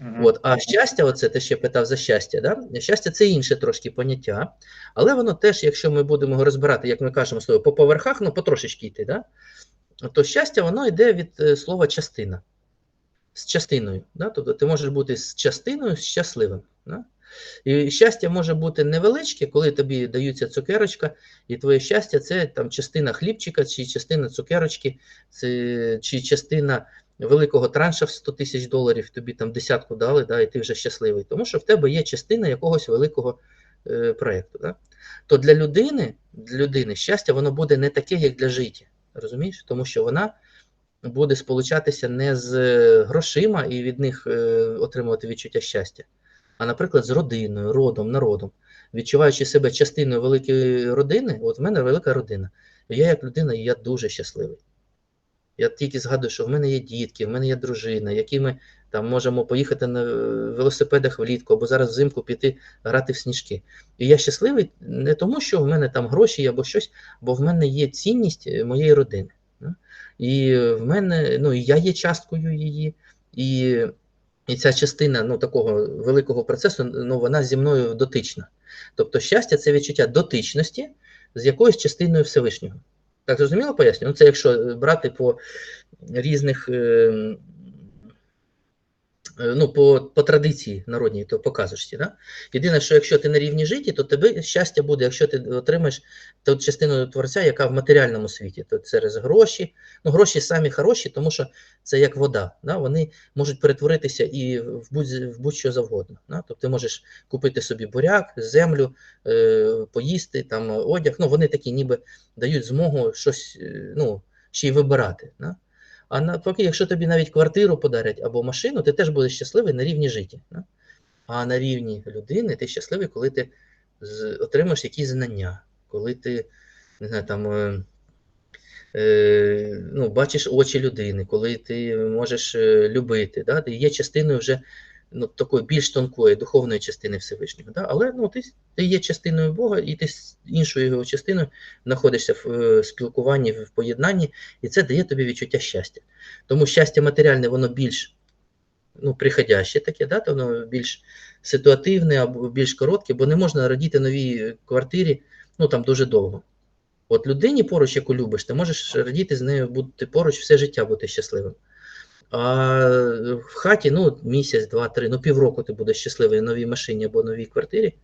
Мгм. От, а щастя, оце ти ще питав за щастя. Да? Щастя це інше трошки поняття, але воно теж, якщо ми будемо його розбирати, як ми кажемо тобою, по поверхах, ну потрошечки йти, да? то щастя воно йде від е, слова частина. З частиною. Да? Тобто ти можеш бути з частиною щасливим. Да? І щастя може бути невеличке, коли тобі даються цукерочка, і твоє щастя це там частина хлібчика, чи частина цукерочки, чи частина великого транша в 100 тисяч доларів, тобі там десятку дали, да, і ти вже щасливий. Тому що в тебе є частина якогось великого е, проєкту. Да? То для людини, для людини щастя воно буде не таке, як для життя. Розумієш? Тому що вона буде сполучатися не з е, грошима і від них е, отримувати відчуття щастя, а, наприклад, з родиною, родом, народом. Відчуваючи себе частиною великої родини, от в мене велика родина. Я як людина, я дуже щасливий. Я тільки згадую, що в мене є дітки, в мене є дружина, які ми там можемо поїхати на велосипедах влітку, або зараз взимку піти грати в сніжки. І я щасливий не тому, що в мене там гроші або щось, бо в мене є цінність е, моєї родини. І в мене, ну, і я є часткою її, і, і ця частина ну, такого великого процесу, ну, вона зі мною дотична. Тобто щастя це відчуття дотичності з якоюсь частиною Всевишнього. Так зрозуміло поясню? Ну, це якщо е, брати по різних. Е, Ну, по, по традиції народній, то по. Да? Єдине, що якщо ти на рівні житті, то тебе щастя буде, якщо ти отримаєш ту частину творця, яка в матеріальному світі, то через гроші. Ну, гроші самі хороші, тому що це як вода. Да? Вони можуть перетворитися і в будь, в будь-що завгодно. Да? Тобто ти можеш купити собі буряк, землю, е, поїсти, там, одяг. Ну, вони такі ніби дають змогу щось е, ну, ще й вибирати. Да? А навпаки, якщо тобі навіть квартиру подарять або машину, ти теж будеш щасливий на рівні життя. А на рівні людини ти щасливий, коли ти отримаєш якісь знання, коли ти не знаю, там, е, е, ну, бачиш очі людини, коли ти можеш е, любити, да? ти є частиною вже ну, такої більш тонкої духовної частини Всевишнього. Да? Але ну, ти, ти є частиною Бога, і ти з іншою його частиною знаходишся в е, спілкуванні, в поєднанні, і це дає тобі відчуття щастя. Тому щастя матеріальне, воно більш ну, приходяще таке, да? воно більш ситуативне або більш коротке, бо не можна радіти новій квартирі ну, там, дуже довго. От людині поруч, яку любиш, ти можеш радіти з нею бути поруч все життя бути щасливим. А в хаті ну, місяць, два, три, ну півроку ти будеш щасливий в новій машині або новій квартирі.